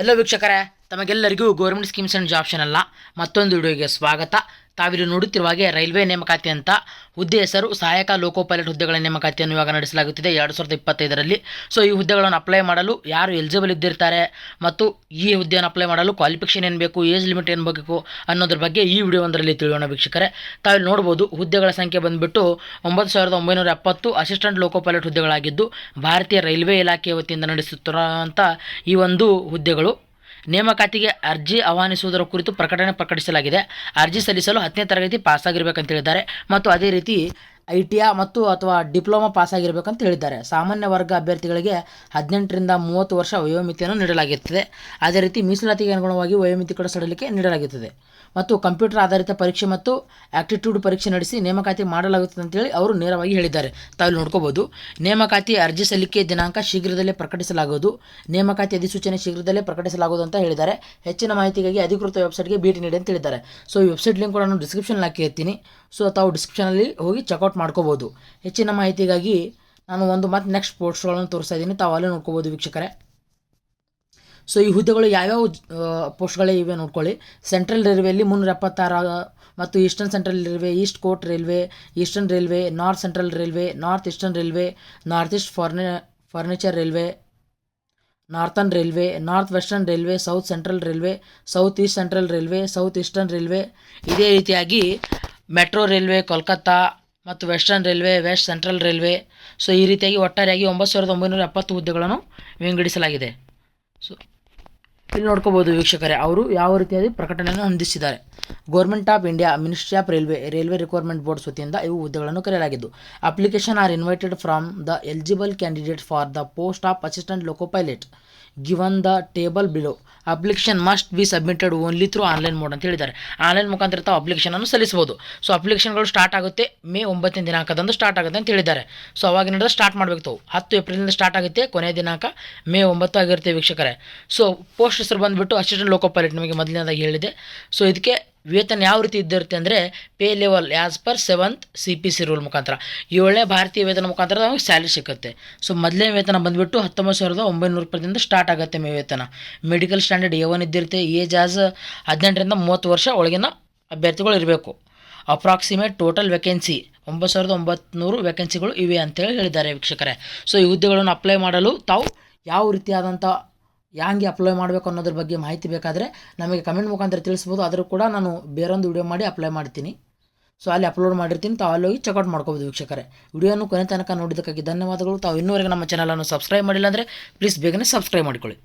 Hello ವೀಕ್ಷಕರೇ ತಮಗೆಲ್ಲರಿಗೂ government schemes and job ಅಲ್ಲ ಮತ್ತೊಂದು ವಿಡಿಯೋಗೆ ಸ್ವಾಗತ. ತಾವಿಲ್ಲಿ ನೋಡುತ್ತಿರುವ ಹಾಗೆ ರೈಲ್ವೆ ನೇಮಕಾತಿ ಅಂತ ಹುದ್ದೆ ಹೆಸರು ಸಹಾಯಕ ಲೋಕೋ ಪೈಲಟ್ ಹುದ್ದೆಗಳ ನೇಮಕಾತಿಯನ್ನು ಇವಾಗ ನಡೆಸಲಾಗುತ್ತಿದೆ ಎರಡು ಸಾವಿರದ ಇಪ್ಪತ್ತೈದರಲ್ಲಿ. ಸೊ ಈ ಹುದ್ದೆಗಳನ್ನು ಅಪ್ಲೈ ಮಾಡಲು ಯಾರು ಎಲಿಜಿಬಲ್ ಇದ್ದಿರ್ತಾರೆ ಮತ್ತು ಈ ಹುದ್ದೆಯನ್ನು ಅಪ್ಲೈ ಮಾಡಲು ಕ್ವಾಲಿಫಿಕೇಷನ್ ಏನು ಬೇಕು ಏಜ್ ಲಿಮಿಟ್ ಏನು ಬೇಕು ಅನ್ನೋದ್ರ ಬಗ್ಗೆ ಈ ವಿಡಿಯೋ ಒಂದರಲ್ಲಿ ತಿಳಿಯೋಣ ವೀಕ್ಷಕರೇ. ತಾವಿಲ್ಲಿ ನೋಡ್ಬೋದು ಹುದ್ದೆಗಳ ಸಂಖ್ಯೆ ಬಂದುಬಿಟ್ಟು ಒಂಬತ್ತು ಸಾವಿರದ ಒಂಬೈನೂರ ಎಪ್ಪತ್ತು ಅಸಿಸ್ಟೆಂಟ್ ಲೋಕೋ ಪೈಲಟ್ ಹುದ್ದೆಗಳಾಗಿದ್ದು, ಭಾರತೀಯ ರೈಲ್ವೆ ಇಲಾಖೆಯ ವತಿಯಿಂದ ನಡೆಸುತ್ತಿರುವಂಥ ಈ ಒಂದು ಹುದ್ದೆಗಳು ನೇಮಕಾತಿಗೆ ಅರ್ಜಿ ಆಹ್ವಾನಿಸುವುದರ ಕುರಿತು ಪ್ರಕಟಣೆ ಪ್ರಕಟಿಸಲಾಗಿದೆ. ಅರ್ಜಿ ಸಲ್ಲಿಸಲು ಹತ್ತನೇ ತರಗತಿ ಪಾಸಾಗಿರಬೇಕಂತ ಹೇಳಿದ್ದಾರೆ. ಮತ್ತು ಅದೇ ರೀತಿ ಐ ಟಿ ಆ ಮತ್ತು ಅಥವಾ ಡಿಪ್ಲೊಮಾ ಪಾಸ್ ಪಾಸಾಗಿರಬೇಕಂತ ಹೇಳಿದ್ದಾರೆ. ಸಾಮಾನ್ಯ ವರ್ಗ ಅಭ್ಯರ್ಥಿಗಳಿಗೆ ಹದಿನೆಂಟರಿಂದ ಮೂವತ್ತು ವರ್ಷ ವಯೋಮಿತಿಯನ್ನು ನೀಡಲಾಗಿರುತ್ತದೆ. ಅದೇ ರೀತಿ ಮೀಸಲಾತಿಗೆ ಅನುಗುಣವಾಗಿ ವಯೋಮಿತಿ ಕೂಡ ಸಡಲಿಕೆ ನೀಡಲಾಗುತ್ತದೆ. ಮತ್ತು ಕಂಪ್ಯೂಟರ್ ಆಧಾರಿತ ಪರೀಕ್ಷೆ ಮತ್ತು ಆಕ್ಟಿಟ್ಯೂಡ್ ಪರೀಕ್ಷೆ ನಡೆಸಿ ನೇಮಕಾತಿ ಮಾಡಲಾಗುತ್ತದೆ ಅಂತೇಳಿ ಅವರು ನೇರವಾಗಿ ಹೇಳಿದ್ದಾರೆ. ತಾವು ನೋಡ್ಕೋಬೋದು ನೇಮಕಾತಿ ಅರ್ಜಿ ಸಲ್ಲಿಕೆ ದಿನಾಂಕ ಶೀಘ್ರದಲ್ಲೇ ಪ್ರಕಟಿಸಲಾಗುವುದು. ನೇಮಕಾತಿ ಅಧಿಸೂಚನೆ ಶೀಘ್ರದಲ್ಲೇ ಪ್ರಕಟಿಸಲಾಗುವುದು ಅಂತ ಹೇಳಿದ್ದಾರೆ. ಹೆಚ್ಚಿನ ಮಾಹಿತಿಗಾಗಿ ಅಧಿಕೃತ ವೆಬ್ಸೈಟ್ಗೆ ಭೇಟಿ ನೀಡಿ ಅಂತ ಹೇಳಿದ್ದಾರೆ. ಸೊ, ಈ ವೆಬ್ಸೈಟ್ ಲಿಂಕ್ ಕೂಡ ನಾನು ಡಿಸ್ಕ್ರಿಪ್ಷನ್ ಹಾಕಿರ್ತೀನಿ ಸೊ, ತಾವು ಡಿಸ್ಕ್ರಿಪ್ಷನಲ್ಲಿ ಹೋಗಿ ಚೆಕ್ಔಟ್ ಮಾಡ್ಕೋಬೋದು. ಹೆಚ್ಚಿನ ಮಾಹಿತಿಗಾಗಿ ನಾನು ಒಂದು ಮತ್ತು ನೆಕ್ಸ್ಟ್ ಪೋಸ್ಟ್ಗಳನ್ನು ತೋರಿಸ್ತಾ ಇದ್ದೀನಿ. ತಾವು ಅಲ್ಲೇ ನೋಡ್ಕೋಬೋದು ವೀಕ್ಷಕರೇ. ಸೊ ಈ ಹುದ್ದೆಗಳು ಯಾವ್ಯಾವ ಪೋಸ್ಟ್ಗಳೇ ಇವೆ ನೋಡ್ಕೊಳ್ಳಿ. ಸೆಂಟ್ರಲ್ ರೈಲ್ವೆಯಲ್ಲಿ ಮುನ್ನೂರ ಎಪ್ಪತ್ತಾರ ಮತ್ತು eastern central railway east coast railway eastern railway north central railway north eastern railway north east ಫಾರ್ನಿ furniture railway northern railway north western railway south central railway south east central railway south eastern railway ಇದೇ ರೀತಿಯಾಗಿ metro railway Kolkata ಮತ್ತು western railway, west central railway. So ಈ ರೀತಿಯಾಗಿ ಒಟ್ಟಾರೆಯಾಗಿ ಒಂಬತ್ತು ಸಾವಿರದ ಒಂಬೈನೂರ ಎಪ್ಪತ್ತು ಹುದ್ದೆಗಳನ್ನು ವಿಂಗಡಿಸಲಾಗಿದೆ. ಸೊ ಇಲ್ಲಿ ನೋಡ್ಕೋಬೋದು ವೀಕ್ಷಕರೇ, ಅವರು ಯಾವ ರೀತಿಯಾಗಿ ಪ್ರಕಟಣೆಯನ್ನು ಹೊಂದಿಸಿದ್ದಾರೆ government of India ministry of railway railway requirement boards ವತಿಯಿಂದ ಇವು ಹುದ್ದೆಗಳನ್ನು ಕರೆಯಲಾಗಿದ್ದು application are invited from the eligible candidate for the post of assistant loco pilot given the table below application must be submitted only through online mode ಅಂತ ಹೇಳಿದ್ದಾರೆ. Online ಮುಖಾಂತರ ತಾವು ಅಪ್ಲಿಕೇಶನನ್ನು ಸಲ್ಲಿಸಬಹುದು. So ಅಪ್ಲಿಕೇಶನ್ಗಳು start ಆಗುತ್ತೆ, ಮೇ ಒಂಬತ್ತನೇ ದಿನಾಂಕದಂದು ಸ್ಟಾರ್ಟ್ ಆಗುತ್ತೆ ಅಂತ ಹೇಳಿದ್ದಾರೆ. ಸೊ ಅವಾಗಿನಿಂದ ಸ್ಟಾರ್ಟ್ ಮಾಡಬೇಕು ತಾವು. ಹತ್ತು ಏಪ್ರಿಲಿಂದ ಸ್ಟಾರ್ಟ್ ಆಗುತ್ತೆ, ಕೊನೆಯ ದಿನಾಂಕ ಮೇ ಒಂಬತ್ತು ಆಗಿರುತ್ತೆ ವೀಕ್ಷಕರೇ. ಸೊ ಪೋಸ್ಟ್ ಹೆಸರು ಬಂದುಬಿಟ್ಟು ಅಸಿಸ್ಟೆಂಟ್ ಲೋಕೋ ಪೈಲಟ್ ನಿಮಗೆ ಮೊದಲನೇದಾಗಿ ಹೇಳಿದೆ. ಸೊ ಇದಕ್ಕೆ ವೇತನ ಯಾವ ರೀತಿ ಇದ್ದಿರುತ್ತೆ ಅಂದರೆ pay level as per seventh C P C rule ಮುಖಾಂತರ. ಏಳನೇ ಭಾರತೀಯ ವೇತನ ಮುಖಾಂತರ ನಮಗೆ ಸ್ಯಾಲ್ರಿ ಸಿಗುತ್ತೆ ಸೊ ಮೊದಲನೇ ವೇತನ ಬಂದುಬಿಟ್ಟು ಹತ್ತೊಂಬತ್ತು ಸಾವಿರದ ಒಂಬೈನೂರು ರೂಪಾಯಿಂದ ಸ್ಟಾರ್ಟ್ ಆಗುತ್ತೆ ಮೇ ವೇತನ. ಮೆಡಿಕಲ್ ಸ್ಟ್ಯಾಂಡರ್ಡ್ ಏವನ್ ಇದ್ದಿರುತ್ತೆ. ಏಜ್ ಆಸ್ ಹದಿನೆಂಟರಿಂದ ಮೂವತ್ತು ವರ್ಷ ಒಳಗಿನ ಅಭ್ಯರ್ಥಿಗಳು ಇರಬೇಕು. ಅಪ್ರಾಕ್ಸಿಮೇಟ್ ಟೋಟಲ್ ವೇಕೆನ್ಸಿ ಒಂಬತ್ತು ಸಾವಿರದ ಒಂಬತ್ತು ವೇಕೆನ್ಸಿಗಳು ಇವೆ ಅಂತೇಳಿ ಹೇಳಿದ್ದಾರೆ ವೀಕ್ಷಕರೇ. ಸೊ ಈ ಹುದ್ದೆಗಳನ್ನು ಅಪ್ಲೈ ಮಾಡಲು ತಾವು ಯಾವ ರೀತಿಯಾದಂಥ ಹ್ಯಾಂಗೆ ಅಪ್ಲೈ ಮಾಡಬೇಕು ಅನ್ನೋದ್ರ ಬಗ್ಗೆ ಮಾಹಿತಿ ಬೇಕಾದರೆ ನಮಗೆ ಕಮೆಂಟ್ ಮುಖಾಂತರ ತಿಳಿಸ್ಬೋದು. ಆದರೂ ಕೂಡ ನಾನು ಬೇರೊಂದು ವಿಡಿಯೋ ಮಾಡಿ ಅಪ್ಲೈ ಮಾಡ್ತೀನಿ. ಸೊ ಅಲ್ಲಿ ಅಪ್ಲೋಡ್ ಮಾಡಿರ್ತೀನಿ. ತಾವು ಅಲ್ಲಿ ಹೋಗಿ ಚೆಕ್ಔಟ್ ಮಾಡ್ಕೋಬೋದು ವೀಕ್ಷಕರೇ. ವಿಡಿಯೋನು ಕೊನೆ ತನಕ ನೋಡಿದ್ದಕ್ಕಾಗಿ ಧನ್ಯವಾದಗಳು. ತಾವು ಇನ್ನೂವರೆಗೆ ನಮ್ಮ ಚಾನಲನ್ನು ಸಬ್ಸ್ಕ್ರೈಬ್ ಮಾಡಿಲ್ಲ ಅಂದರೆ ಪ್ಲೀಸ್ ಬೇಗನೆ ಸಬ್ಸ್ಕ್ರೈಬ್ ಮಾಡಿಕೊಳ್ಳಿ.